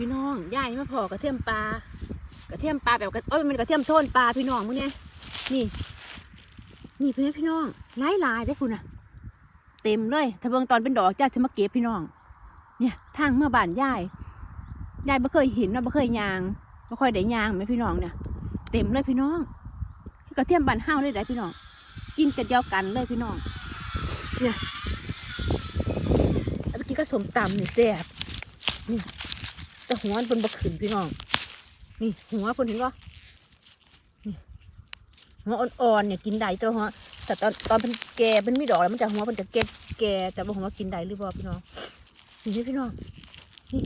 พี่น้องย่ายมาพอกระเทียมปลากระเทียมปลาแบบกระเอ้ยมันกระเทียมโทนปลาพี่น้องมึงเนี่ยนี่ นี่พี่พี่น้องหลายหลายได้คุณน่ะ เต็มเลย ถ้าเบิ่งตอนเป็นดอกจ้าจะมาเก็บพี่น้อง เนี่ย ทางเมื่อบ้านย่ายยายไม่เคยเห็นนะไม่เคยยางไม่ค่อยได้ยางไหมพี่น้องเนี่ย เต็มเลยพี่น้องกระเทียมบานห้าวเลยได้พี่น้อง กินจะเดียวกันเลยพี่น้อง เนี่ยเมื่อกี้ก็สมตำนี่แซ่บนี่ แต่หัวมันเป็นบะขืนพี่น้อง นี่หัวคนเห็นปะนี่หัวอ่อนๆเนี่ยกินได้แตัวหัวแต่ตอนตอนเป็นแก่เป็นไม่ดอกแล้วมันจะหัวมันจะแก่แก่แต่ว่าหัวกินได้หรือเปล่าพี่น้องนี่พี่น้องนี่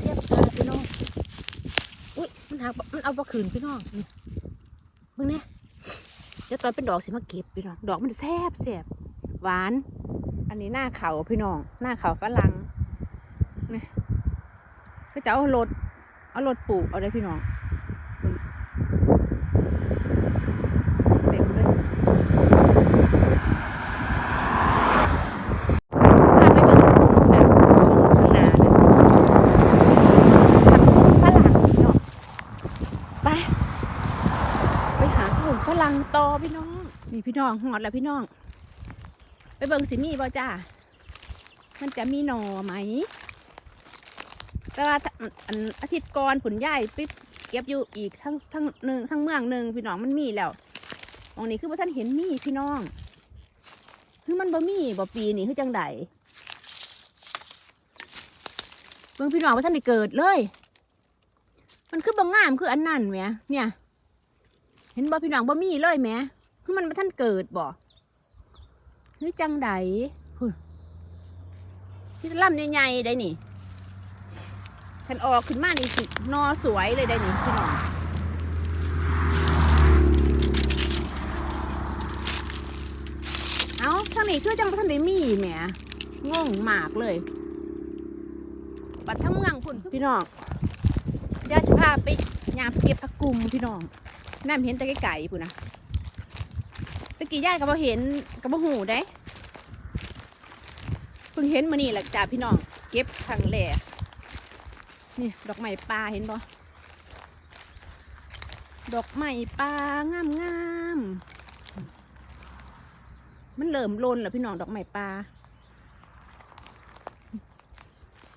เทียบตาพี่น้องอุ้ยมันหักมันเอาบะขืนพี่น้องนี่มึงเนี่ยเดี๋ยวตอนเป็นดอกสิมาเก็บพี่น้องดอกมันแซ่บแซ่บหวาน อันนี้หน้าเขาพี่น้อง หน้าเขาฝรั่ง ก็จะเอารถเอารถปลูกเอาได้พี่น้องเต็มเลยพาไปเบิ่งข้างหน้าน่ะฝรั่งพี่น้องไปไปหาถุงฝรั่งต่อพี่น้องนี่พี่น้องหอดแล้วพี่น้อง ไปเบิ่งสิมีบ่จ้ามันจะมีหน่อไหม แต่ว่าอันอาทิตย์ก่อนผลย่ายไปเก็บอยู่อีกทั้งทั้งหนึ่งทั้งเมืองหนึ่งพี่น้องมันมีแล้วมองนี้คือว่าท่านเห็นมีพี่น้อง คือมันบ่มีบ่ปีนี่คือจังใดเบิ่งพี่น้องว่าท่านได้เกิดเลย มันคือบ่งามคืออันนั้นแหมเนี่ย เห็นบ่พี่น้องบ่มีเลยแหมคือมันบ่ท่านเกิดบ่คือจังใดพี่ล่ำใหญ่ๆได้นี่ ฉันออกขึ้นมานี่สินอสวยเลยได้นี่พี่น้องเอาทางนี้คือจังทันได้มีแหมงงมากเลย บัดทั้งเมืองพุ่นพี่น้องเดี๋ยวจะพาไปยามเก็บผักกุมพี่น้องน้ำเห็นแต่ไกลๆพุ่นนะตะกี้ย่ายก็บ่เห็นก็บ่หูได้เพิ่งเห็นมานี่แหละจ้าพี่น้อง เก็บครั้งแรก นี่ดอกไม้ปลาเห็นบ่ดอกไม้ปลางามงามมันเริ่มโลนแล้วพี่น้องดอกไม้ปลา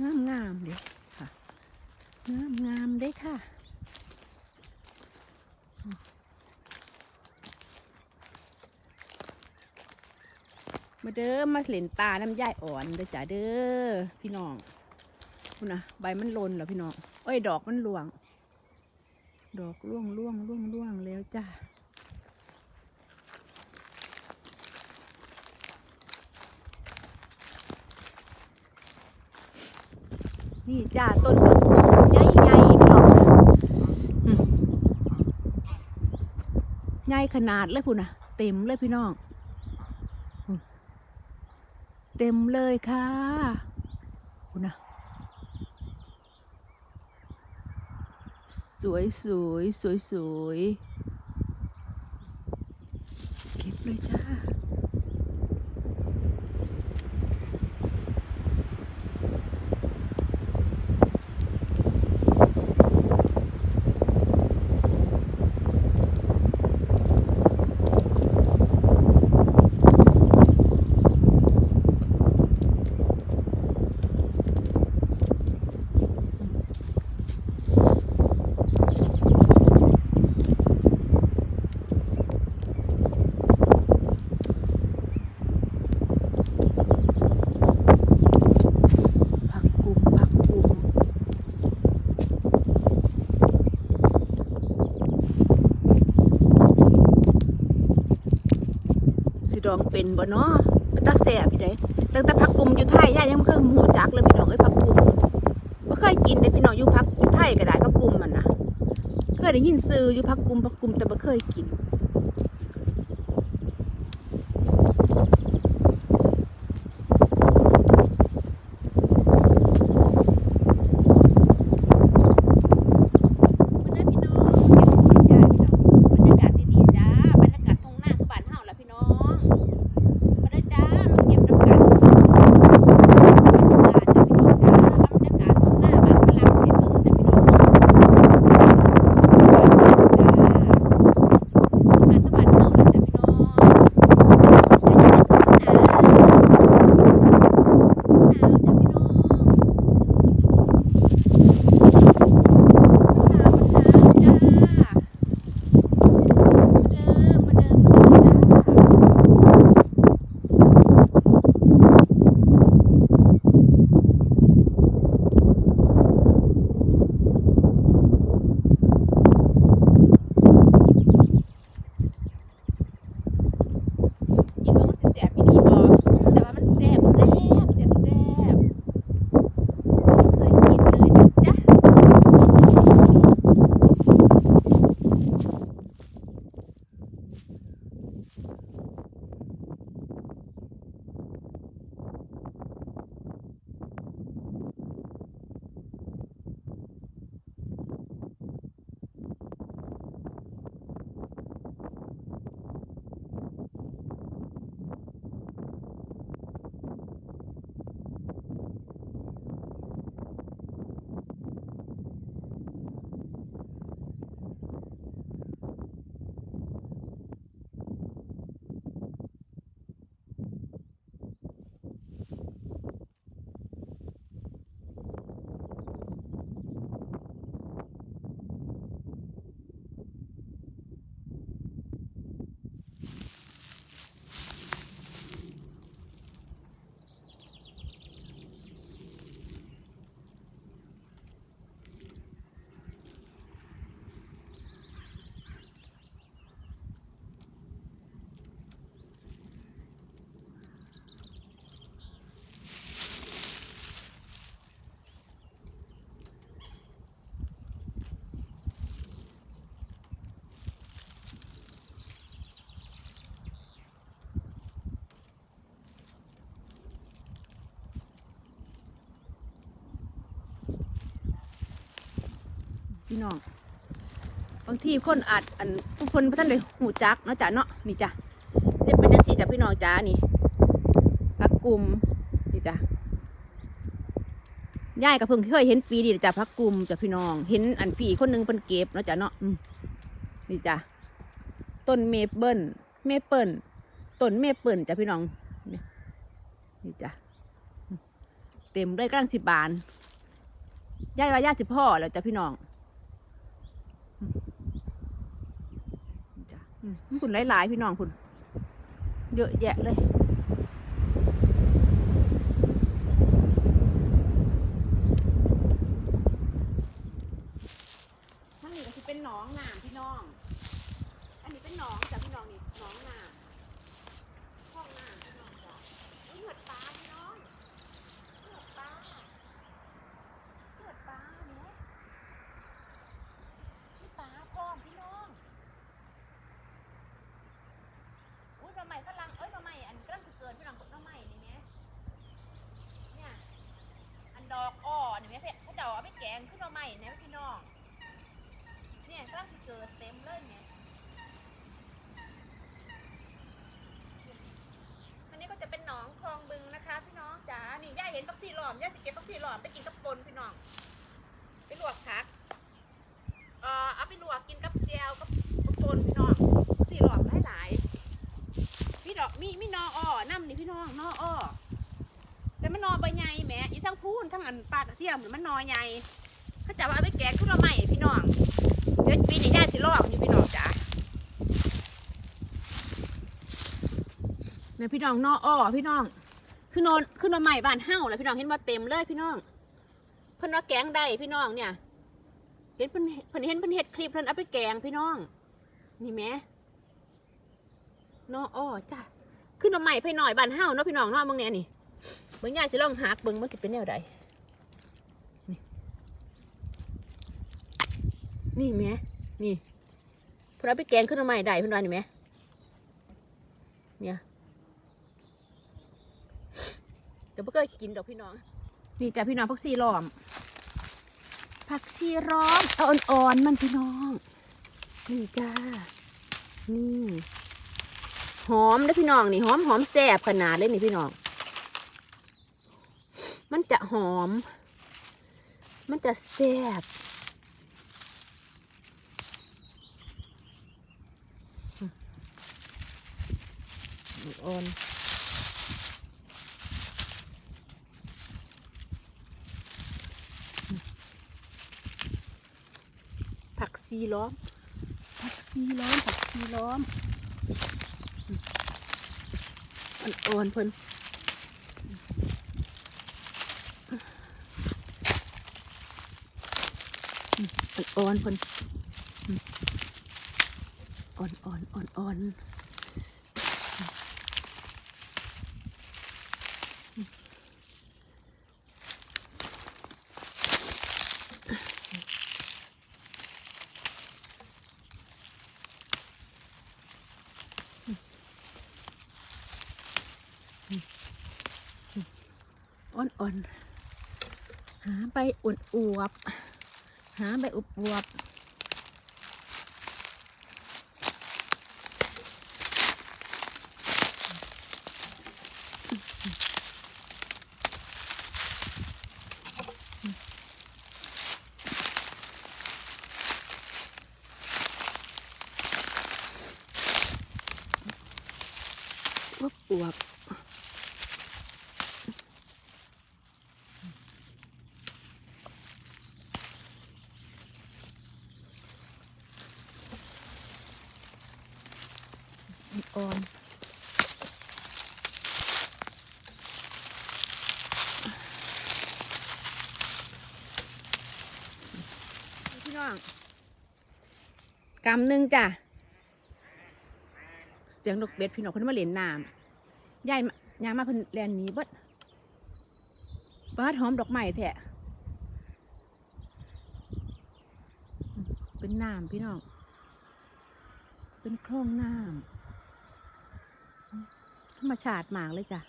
งามงามเด้ค่ะงามงามๆเด้ค่ะมาเด้อมาเล่นปลาน้ำย่ายอ่อนเด้อจ้าเด้อพี่น้อง นะใบมันลนเหรอพี่น้องเอ้ยดอกมันหลวง ดอกร่วงร่วงร่วงร่วงแล้วจ้านี่จ้าต้นใหญ่ใหญ่ๆพี่น้องใหญ่ขนาดเลยพุ่นนะเต็มเลยพี่น้อง เต็มเลยค่ะคุณนะ สวยสวยสวยสวยเก็บเลยจ้า ผักกุมผักกุมสิดอง เป็นบ่เนาะเป็นตาแสบพี่เด้ตั้งแต่ผักกุมอยู่ไทยย่ายังไม่เคยหูจักเลยพี่น้องเอ้ยผักกุมไม่เคยกินเลยพี่น้องอยู่ผักอยู่ไทยก็ได้ผักกุมมันนะเคยได้ยินซื้ออยู่ผักกุมผักกุมแต่ไม่เคยกิน พี่น้องบางทีคนอาจอันผู้คนพระท่านเลยหูจักเนาะจ้ะเนาะนี่จ้ะเนี่ยเป็นยังสีจ้ะพี่น้องจ้านี่พักกลุ่มนี่จ้ะยายกับเพิ่งเคยเห็นปีนี้จ้ะพักกลุ่มจ้ะพี่น้อง เห็นอันพี่คนหนึงเป็นเก็บเนาะจ้ะเนาะนี่จ้ะต้นเมเปิลเมเปิลต้นเมเปิลจ้ะพี่น้องนี่จ้ะเต็มเลยกลังสิบบานยายว่าย่าสิพ่อแล้วจ้ะพี่น้องอืมจ้ะอืมมัน คุณหลายๆพี่น้องคุณ เยอะแยะเลย มันนี่ก็คือเป็นหนองน้ำพี่น้อง อันนี้เป็นหนองจ้ะพี่น้องนี่หนองน้ำห้องน้ำพี่น้องจ้ะอุ๊ยเหงือดปลาพี่น้องเหงือดปลาเหงือดปลาเนี่ยพี่ปลาพร้อมพี่น้องอุ้ยหน่อไม้กำลังเอ้ยหน่อไม้อันกำลังจะเกิดพี่น้องหน่อไม้นี่แหมเนี่ยอันดอกอ้อนี่แหมเพ่เขาจะเอาไปแกงขึ้นหน่อไม้เนี่ยพี่น้อง เนี่ยกำลังจะเกิดเต็มเลยเนี่ยอันนี้ก็จะเป็นหนองคลองบึงนะคะ พี่น้องจ๋า นี่ย่าเห็นปักซี่หลอมย่าจะเก็บปักซี่หลอมไปกินกับปนพี่น้อง ไปลวกผัก เอ่อเอาไปลวกกินกับแจวกับกับปนพี่น้องปักซี่หลอมหลายหลายๆพี่ดอกมีมีนออ้อน้ำนี่พี่น้องนออ้อแต่มันนอใบใหญ่แหมอีทั้งพูนทั้งอันปลากระเทียมหรือมันนอใหญ่เขาจะว่าเอาไปแกงขึ้นมาใหม่พี่น้อง ดี๋ยวปีนี้ย่าสิลอกอยู่พี่น้องจ๋าเนี่ยพี่น้องนออ้อพี่น้องขึ้นนอนขึ้นมาใหม่บ้านเฮ้าแล้วพี่น้องเห็นว่าเต็มเลยพี่น้องเพิ่นว่าแกงได้พี่น้องเนี่ยเห็นเพิ่นเพิ่นเห็นเพิ่นเฮ็ดคลิปเพิ่นเอาไปแกงพี่น้อง นี่แม่นออ้อจ้ะขึ้นมาใหม่ไปหน่อยบ้านเฮ้าเนาะพี่น้องเนาะมึงเนี่ยนี่เบิ่งย่าสิลองหักเบิ่งมันสิเป็นแนวใด นี่แหม่นี่เพนเอาไปแกงขึ้นมาใหม่ได้เพื่อนว่านี่แหม่เนี่ยแต่ไม่เคยกินดอกพี่น้อง นี่แต่พี่น้องพักซีล้อม ผักชีร้อมเอาอ่อนๆมันพี่น้อง นี่จ้า นี่หอมนะพี่น้องนี่หอมหอมแซ่บขนาดเลยนี่พี่น้อง มันจะหอม มันจะแซ่บ อ่อนผักซีล้อม ผักซีล้อม ผักซีล้อมอ่อนๆเพิ่นอ่อนๆเพิ่นอ่อนอ่อนอ่อนอ่อนๆ อ่อนๆ หาใบอวบๆหาใบอวบอ อ่อนพี่น้องกำหนึ่งจ้ะ เสียงนกเบ็ดพี่น้องเพิ่นมาเล่นน้ำยายมายางมาเพิ่นแลนหนีเบิดบ้าดหอมดอกไม้แท้เป็นน้ำพี่น้อง เป็นคลองน้ำ ธรรมชาติมากเลยจ้ะ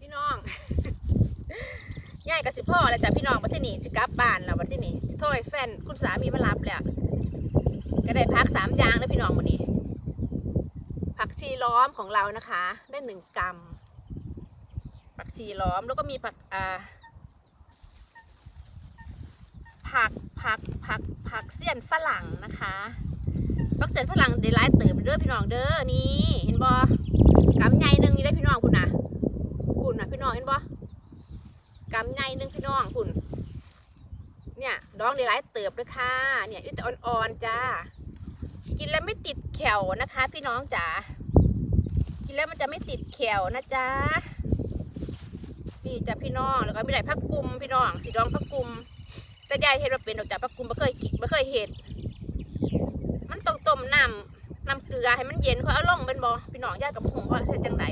พี่น้องง่ายกับสิพ่อแล้วจ้ะพี่น้องมาที่นี่สิกลับบ้านแล้วมาที่นี่สิโทรให้แฟนคุณสามีมารับแล้วก็ได้พักสามยางแล้วพี่น้องวันนี้ ผักชีล้อมของเรานะคะ ได้หนึ่งกรัมผักชีล้อมแล้วก็มีผักอ่า ผักผักผักผักเสี้ยนฝรั่งนะคะผักเสี้ยนฝรั่งได้หลายเติบเด้อพี่น้องเด้อนี่เห็นบ่กำใหญ่หนึ่งอยู่ได้พี่น้องคุณนะคุณนะพี่น้องเห็นบ่กำใหญ่หนึ่งพี่น้องคุณเนี่ยดองได้หลายเติบเลยค่ะเนี่ยอยู่แต่อ่อนๆจ้ากินแล้วไม่ติดแขวนะคะ พี่น้องจ๋ากินแล้วมันจะไม่ติดแขวนะจ๊ะนี่จ้ะพี่น้องแล้วก็มีไหลพักกุมพี่น้องสีดองพักกุม แต่ยายเห็ดว่าเป็นดอกจากพักกุมไม่เคยกินไม่เคยเห็ดมันต้องต้มน้ำน้ำเกลือให้มันเย็นค่อยเอาลงเป็นบอพี่น้องยายกับหงว่าใช่จังไหน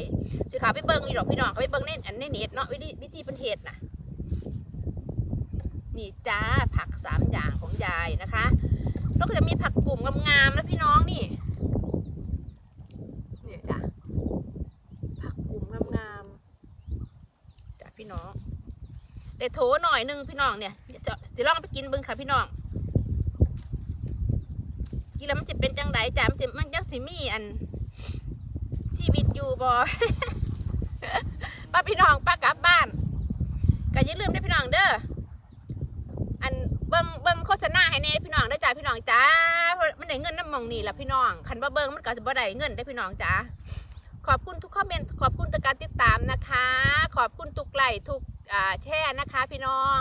สิขาไปเบิ้งนี่ดอกพี่น้องเขาไปเบิ้งเนอันเนเน็ดเนาะวิธีวิธีเป็นเห็ดน่ะนี่จ้าผักสามอย่างของยายนะคะแล้วก็จะมีผักกลุ่มงามๆนะพี่น้องนี่ เนี่ยจ้ะ ผักกลุ่มงามๆจ้ะพี่น้อง เดี๋ยวโถหน่อยหนึงพี่น้องเนี่ยจะจะลองไปกินบึงค่ะพี่น้องกินแล้วมันจะเป็นจังไดจ้ะมันจะมันยังสิมีอันชีวิตอยู่บอป้าพี่น้องป้ากลับบ้านก็อย่าลืมนะพี่น้องเด้ออันเบิงเบิงโฆษณาให้แน่พี่น้องได้จ้าพี่น้องจ้าเพราะมันได้เงินน้ำมองนี่แหละพี่น้องคันว่าเบิงมันก็จะบ่ได้เงินได้พี่น้องจ้าขอบคุณทุกคอมเมนต์ขอบคุณทุกการติดตามนะคะ ขอบคุณทุกไลค์ทุก แช่นะคะ พี่น้อง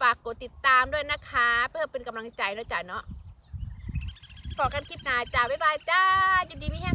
ฝากกดติดตามด้วยนะคะ เพื่อเป็นกำลังใจแล้วจ้ะเนาะต่อกันคลิปหน้าจ้าบ๊ายบายจ้ายินดีมีแฮ